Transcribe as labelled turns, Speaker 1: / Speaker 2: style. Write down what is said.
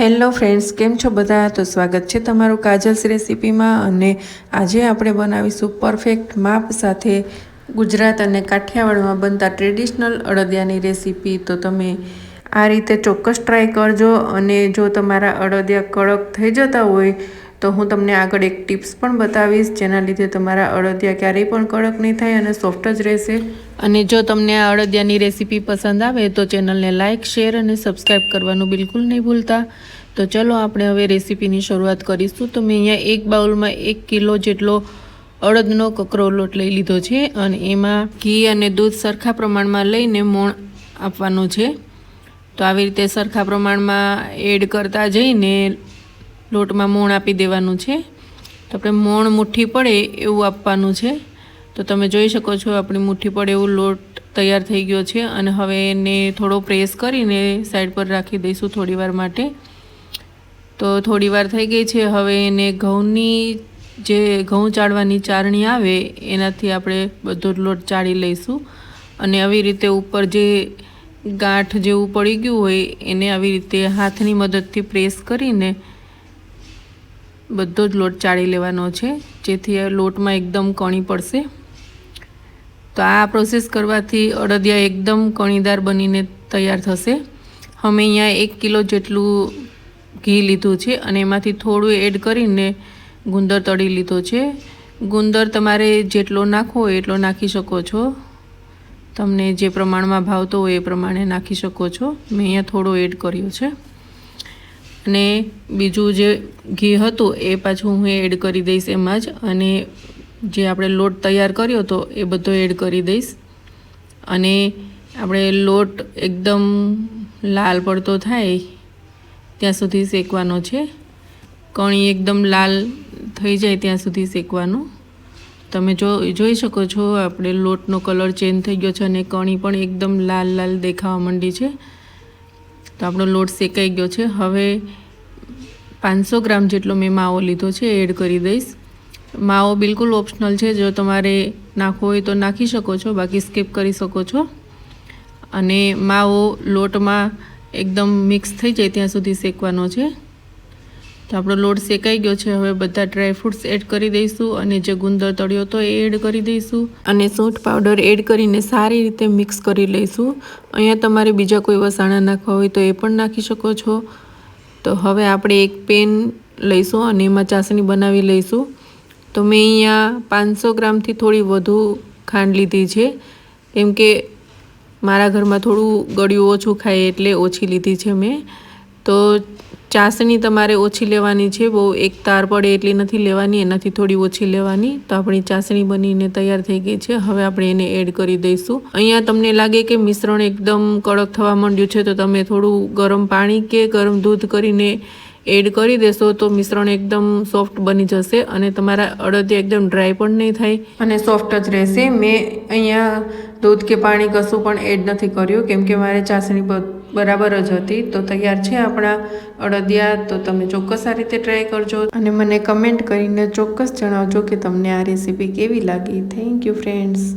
Speaker 1: Hello friends, કેમ છો બધા? તો સ્વાગત છે તમારું કાજલ્સ રેસીપીમાં અને આજે આપણે બનાવીશું પરફેક્ટ માપ સાથે ગુજરાત અને કાઠિયાવાડમાં બનતા ટ્રેડિશનલ અડદિયાની રેસીપી. તો તમે આ રીતે ચોક્કસ ટ્રાય કરજો અને જો તમારા અડદિયા કડક થઈ જતા હોય તો હું તમને આગળ એક ટિપ્સ પણ બતાવીશ, જેના લીધે તમારા અડદિયા ક્યારેય પણ કડક નહીં થાય અને સોફ્ટ જ રહેશે. અને જો તમને આ અડદિયાની રેસીપી પસંદ આવે તો ચેનલને લાઇક શેર અને સબસ્ક્રાઈબ કરવાનું બિલકુલ નહીં ભૂલતા. તો ચલો આપણે હવે રેસીપીની શરૂઆત કરીશું. તો મેં અહીંયા એક બાઉલમાં એક કિલો જેટલો અડદનો કકરો લોટ લઈ લીધો છે અને એમાં ઘી અને દૂધ સરખા પ્રમાણમાં લઈને મોણ આપવાનું છે. તો આવી રીતે સરખા પ્રમાણમાં એડ કરતા જઈને લોટમાં મોણ આપી દેવાનું છે. તો આપણે મોણ મુઠ્ઠી પડે એવું આપવાનું છે. તો તમે જોઈ શકો છો આપણી મુઠ્ઠી પડે એવું લોટ તૈયાર થઈ ગયો છે અને હવે એને થોડો પ્રેસ કરીને સાઈડ પર રાખી દઈશું થોડીવાર માટે. તો થોડીવાર થઈ ગઈ છે, હવે એને ઘઉંની જે ઘઉં ચાળવાની ચારણી આવે એનાથી આપણે બધો લોટ ચાળી લઈશું. અને આવી રીતે ઉપર જે ગાંઠ જેવું પડી ગયું હોય એને આવી રીતે હાથની મદદથી પ્રેસ કરીને બધો જ લોટ ચાળી લેવાનો છે. જેથી લોટમાં એકદમ કણી પડશે. તો આ પ્રોસેસ કરવાથી અડદિયા એકદમ કણીદાર બનીને તૈયાર થશે. અમે અહીંયા એક કિલો જેટલું ઘી લીધું છે અને એમાંથી થોડું એડ કરીને ગુંદર તળી લીધો છે. ગુંદર તમારે જેટલો નાખવો હોય એટલો નાખી શકો છો. તમને જે પ્રમાણમાં ભાવતો હોય એ પ્રમાણે નાખી શકો છો. મેં અહીંયા થોડો એડ કર્યો છે. અને બીજું જે ઘી હતું એ પાછું હું એડ કરી દઈશ એમાં જ. અને જે આપણે લોટ તૈયાર કર્યો હતો એ બધો એડ કરી દઈશ. અને આપણે લોટ એકદમ લાલ પડતો થાય ત્યાં સુધી શેકવાનો છે. કણી એકદમ લાલ થઈ જાય ત્યાં સુધી શેકવાનું. તમે જો, જોઈ શકો છો, આપણે લોટનો કલર ચેન્જ થઈ ગયો છે અને કણી પણ એકદમ લાલ લાલ દેખાવા માંડી છે. તો આપણો લોટ શેકાઈ ગયો છે. હવે પાંચસો ગ્રામ જેટલો મેં માવો લીધો છે, એડ કરી દઈશ. માવો બિલકુલ ઓપ્શનલ છે. જો તમારે નાખવો હોય તો નાખી શકો છો, બાકી સ્કીપ કરી શકો છો. અને માવો લોટમાં એકદમ મિક્સ થઈ જાય ત્યાં સુધી શેકવાનો છે. તો આપણો લોટ શેકાઈ ગયો છે. હવે બધા ડ્રાય ફ્રૂટ્સ એડ કરી દઈશું અને જે ગુંદર તળ્યો હતો એ એડ કરી દઈશું. અને સૂંઠ પાવડર એડ કરીને સારી રીતે મિક્સ કરી લઈશું. અહીંયા તમારે બીજા કોઈ વસાણા નાખવા હોય તો એ પણ નાખી શકો છો. તો હવે આપણે એક પેન લઈશું અને એમાં ચાસણી બનાવી લઈશું. તો મેં અહીંયા પાંચસો ગ્રામથી થોડી વધુ ખાંડ લીધી છે. કેમ કે મારા ઘરમાં થોડું ગળ્યું ઓછું ખાય એટલે ઓછી લીધી છે મેં. તો ચાસણી તમારે ઓછી લેવાની છે, બહુ એક તાર પડે એટલી નથી લેવાની, એનાથી થોડી ઓછી લેવાની. તો આપણી ચાસણી બનીને તૈયાર થઈ ગઈ છે. હવે આપણે એને એડ કરી દઈશું. અહીંયા તમને લાગે કે મિશ્રણ એકદમ કડક થવા માંડ્યું છે, તો તમે થોડું ગરમ પાણી કે ગરમ દૂધ કરીને એડ કરી દેશો તો મિશ્રણ એકદમ સોફ્ટ બની જશે અને તમારા અડદિયા એકદમ ડ્રાય પણ નહીં થાય. અને સોફ્ટ જ રહેશે. મેં અહીંયા દૂધ કે પાણી કશું પણ એડ નથી કર્યું. કેમ કે મારે ચાસણી બરાબર જ હતી. તો તૈયાર છે આપણા અડદિયા. તો તમે ચોક્કસ આ રીતે ટ્રાય કરજો. અને મને કમેન્ટ કરીને ચોક્કસ જણાવજો કે તમને આ રેસીપી કેવી લાગી. Thank you friends